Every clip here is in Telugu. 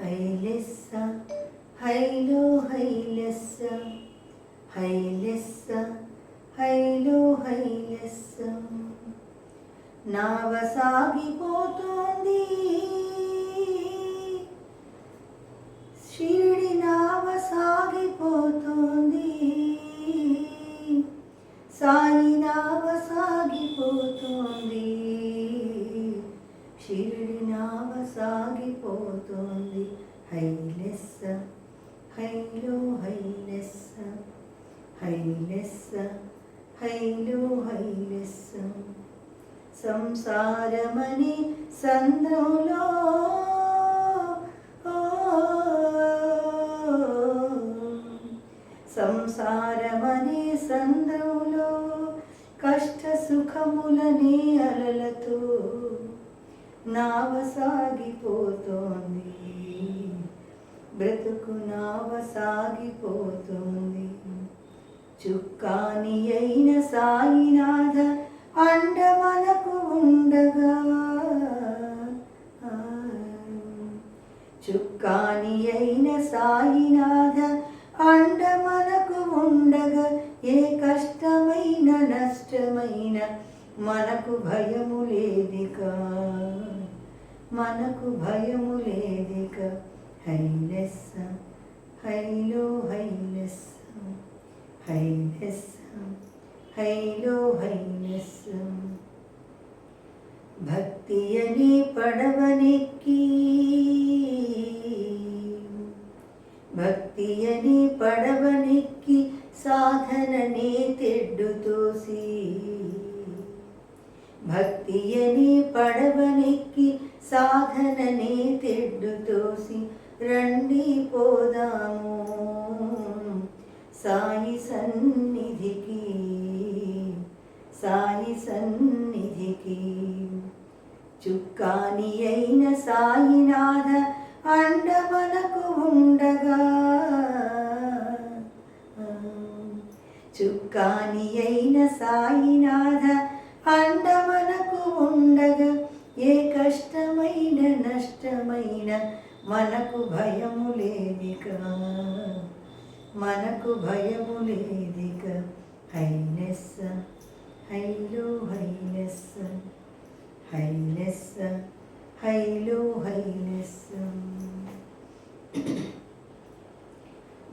హైలెస్స హైలో హైలెస్స హైలెస్స హైలో హైలెస్స. నావ సాగిపోతోంది షిరిడి నావ సాగిపోతోంది సాగిపోతోంది హైలెస్స హైలో హైలెస్స హైలెస్స హైలో హైలెస్స సంసారమని సంద్రంలో సంసారమని సంద్రంలో కష్ట సుఖములనే అలలతో నావ సాగిపోతోంది బ్రతుకు నావ సాగిపోతోంది చుక్కాని అయిన సాయినాథ అండ మనకు ఉండగా. చుక్కాని అయిన సాయినాథ అండ మనకు ఉండగా. ఏ కష్టమైన నష్టమైన మనకు భయము లేదిగా మనకు భయము లేదిక. హైలెస్స హైలో హైలెస్స హైలెస్స హైలో హైలెస్స. భక్తి అని పడవనెక్కి. భక్తి అని పడవనెక్కి సాధననే తెడ్డు తోసి. భక్తి అని పడవనెక్కి సాధననే తెడ్డు తోసి రండి పోదాము. సాయి సన్నిధికి సాయి సన్నిధికి చుక్కాని అయిన సాయినాథ అండ మనకు ఉండగా. చుక్కాని అయిన సాయినాథ మనకు భయము లేదిక మనకు భయము లేదిక హైనెస్ హైలో హైనెస్ హైనెస్ హైలో హైనెస్.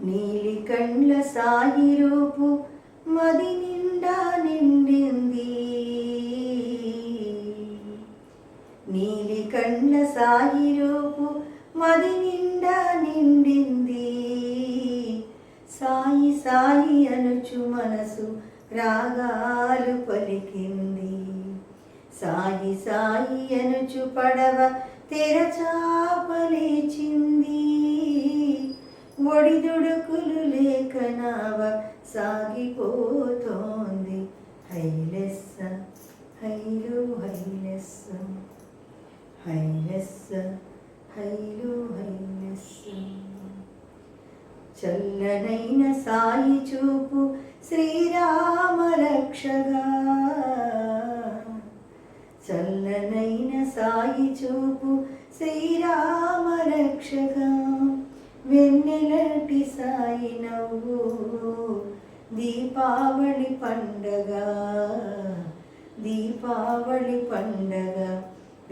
నీలి కండ్ల సాయి రూపు మది నిండా నిండింది. నీలి కండ్ల సాయి రూపు మది నిండా నిండింది. సాయి సాయి అనుచు మనసు రాగాలు పలికింది. సాయి సాయి అనుచు పడవ తెరచాపలేచింది. ఒడిదుడుకులు లేక నావ సాగిపోతోంది. హైలెస్స హైలు హైలెస్స హైలెస్స హైలు చల్లనైన సాయి చూపు శ్రీరామ రక్షగా. చల్లనైన సాయి చూపు శ్రీరామ రక్షగా. వెన్నెలటి సాయి నవ్వు దీపావళి పండగ. దీపావళి పండగ.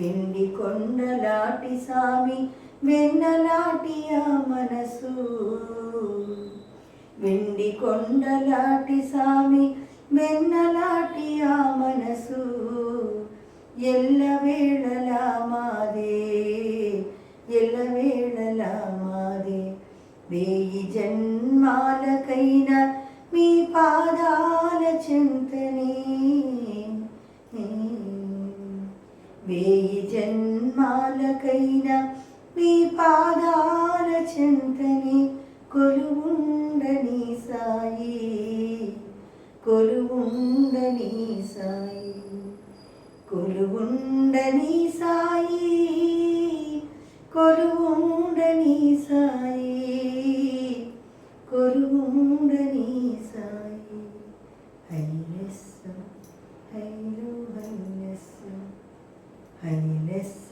పిండి కొండలాటి సామి వెన్నలాటి ఆ మనసు. వెండి కొండలాటి సామి వెన్నలాటి ఆ మనసు. ఎల్ల వేళల జన్మాలకైనా మీ పాదాల చెంతనే కొలువుండని సాయి కొలువుండని సాయి కొలువుండని సాయి కొలువుండని సాయి కొలువుండని సాయి. హైలెస్స హైలు హైలెస్స హైలెస్స హైలెస్స